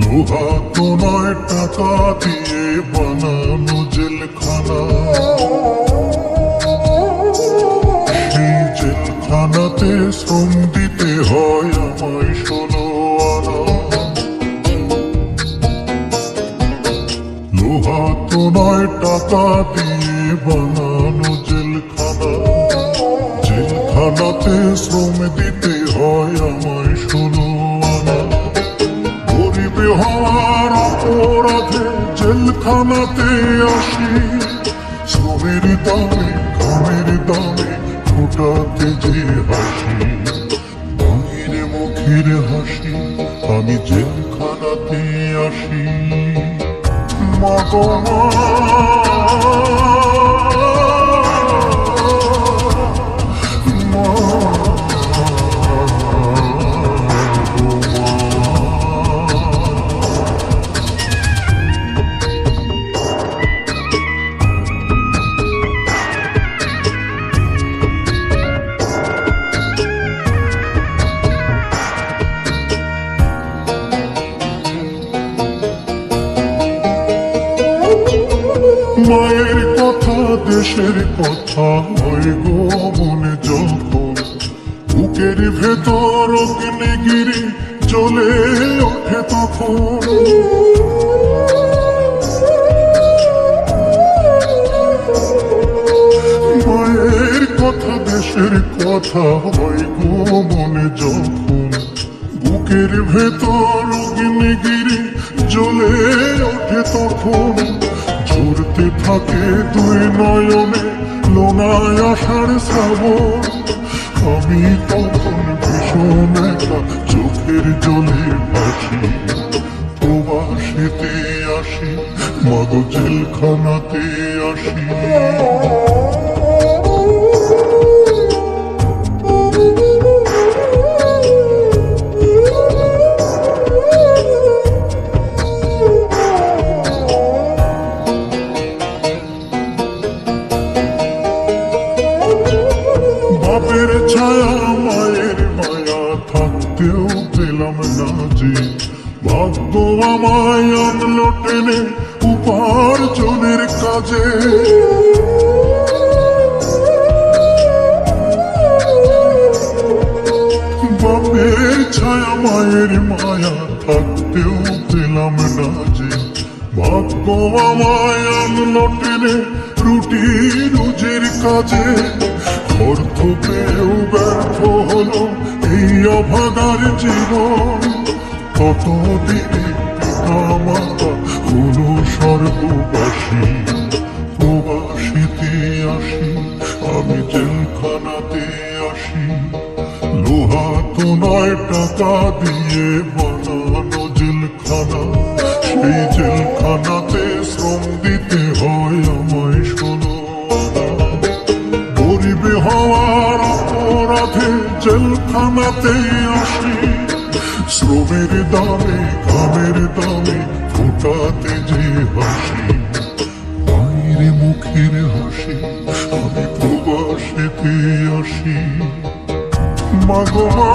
লোহা তো নয় টাকা দিয়ে বানানো জেলখানা। সেই জেলখানাতে শ্রম দিতে হয় আমায় ষোলো আনা লোহা তো নয় টাকা দিয়ে বানানো জেলখানা। জেলখানাতে শ্রম দিতে হয় আমায় গরিবে হওয়ার অপরাধে জেলখানাতে আসি। শ্রমের দামে, ঘামের দামে ফোটাতে যে হাসি। বাইরে মুখের হাসি, আমি জেলখানাতে আসি। মগমা মায়ের কথা, দেশের কথা হয় গো মনে যখন বুকের ভেতর অগ্নিগিরি চলে ওঠে তখন। মায়ের কথা, দেশের কথা হয় গো মনে যখন বুকের ভেতর অগ্নিগিরি জ্বলে ওঠে তখন। ঝরতে থাকে দুই নয়নে, লোনায় আসার শ্রাবণ। আমি তখন ভীষণ একা চোখের জলে ভাসি প্রবাসেতে আসি মাদ জেলখানাতে আসি। ছায়া মায়ের মায়া থাকতেও পেলাম না যে ভাগ্য আমায় আনলো টেনে উপার্জনের কাজে। বাপের ছায়া মায়ের মায়া থাকতেও পেলাম না যে ভাগ্য আমায় আনলো টেনে রুটি রুজির কাজে। অর্থ পেয়েও ব্যর্থ হলো এই অভাগার জীবন। কত দিনে পিতা মাতা হলো স্বর্গবাসী? প্রবাসীতে আসি, আমি জেলখানাতে আসি। লোহা তো টাকা দিয়ে বানানো জেলখানা, সেই জেলখানাতে শ্রম দিতে আসি শ্রমের দামে, ঘামের দামে ফোটাতে যে হাসি বাইরে মুখের হাসি, আমি প্রবাসেতে আসি। মাগমা